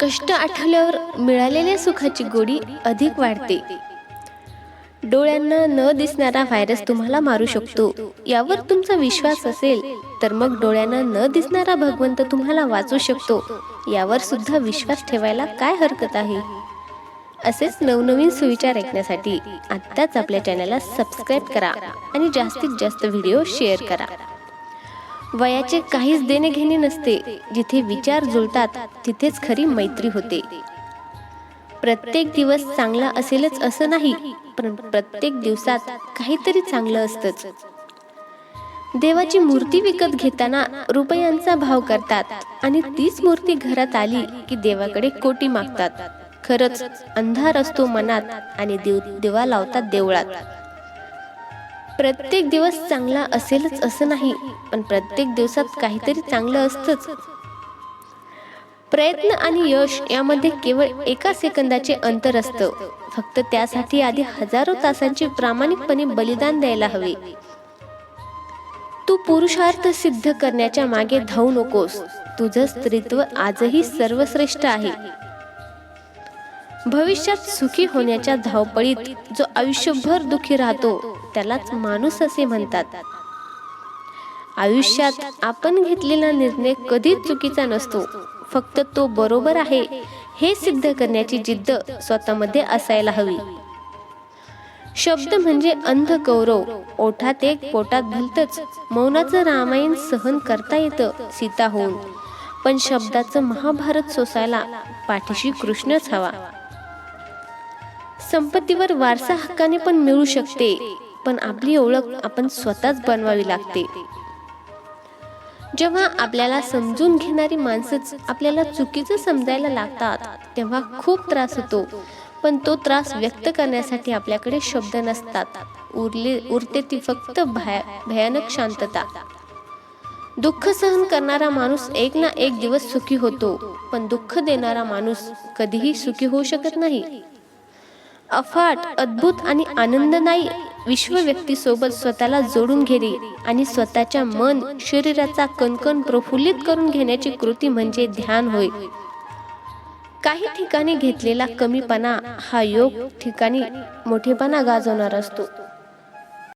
कष्ट आठवल्यावर मिळालेल्या सुखाची गोडी अधिक वाढते. डोळ्यांना न दिसणारा व्हायरस तुम्हाला मारू शकतो. यावर तुमचा विश्वास असेल तर मग डोळ्यांना न दिसणारा भगवंत तुम्हाला वाचू शकतो. यावर सुद्धा विश्वास ठेवायला काय हरकत आहे? असेच नवनवीन सुविचार ऐकण्यासाठी आत्ताच आपल्या चॅनलला सबस्क्राईब करा आणि जास्तीत जास्त व्हिडिओ शेअर करा. वयाचे काहीच देणे घेणे नसते. जिथे विचार जुळतात तिथेच खरी मैत्री होते. प्रत्येक दिवस चांगला असेलच असं नाही पण प्रत्येक दिवसात काहीतरी चांगलं असतंच. देवाची मूर्ती विकत घेताना रुपयांचा भाव करतात आणि तीच मूर्ती घरात आली की देवाकडे कोटी मागतात. खरंच अंधार असतो मनात आणि देव दिवा लावतात देवळात. प्रत्येक दिवस चांगला असेलच असं नाही पण प्रत्येक दिवसात काहीतरी चांगलं असतंच. प्रयत्न आणि यश यामध्ये केवळ एका सेकंदाचे अंतर असतं. फक्त त्यासाठी आधी हजारो तासांचे प्रामाणिकपणे बलिदान द्यायला हवे. तू पुरुषार्थ सिद्ध करण्याच्या मागे धावू नकोस. तुझं स्त्रीत्व आजही सर्वश्रेष्ठ आहे. भविष्यात सुखी होण्याच्या धावपळीत जो आयुष्यभर दुखी राहतो त्यालाच माणूस असे म्हणतात. आयुष्यात आपण घेतलेला निर्णय कधीच चुकीचा नसतो. फक्त तो बरोबर आहे हे सिद्ध करण्याची जिद्द स्वतःमध्ये असायला हवी. शब्द म्हणजे अंध गौरव ओठात एक पोटात भलतच मौनाचं रामायण सहन करता येतं सीता होऊन पण शब्दाचं महाभारत सोसायला पाठीशी कृष्णच हवा. संपत्तीवर वारसा हक्काने पण मिळू शकते पण आपली ओळख आपण स्वतःच बनवावी लागते. जेव्हा आपल्याला समजून घेणारी माणसंच आपल्याला चुकीचं समजायला लागतात तेव्हा खूप त्रास होतो पण तो त्रास व्यक्त करण्यासाठी आपल्याकडे शब्द नसतात. उरले उरते ती फक्त भया भयानक शांतता. दुःख सहन करणारा माणूस एक ना एक दिवस सुखी होतो पण दुःख देणारा माणूस कधीही सुखी होऊ शकत नाही. अफाट अद्भुत आणि आनंददायी विश्व व्यक्तीसोबत स्वतःला जोडून घेणे आणि स्वतःच्या मन शरीराचा कणकण प्रफुल्लित करून घेण्याची कृती म्हणजे ध्यान होय. काही ठिकाणी घेतलेला कमीपणा हा योग ठिकाणी मोठेपणा गाजवणार असतो.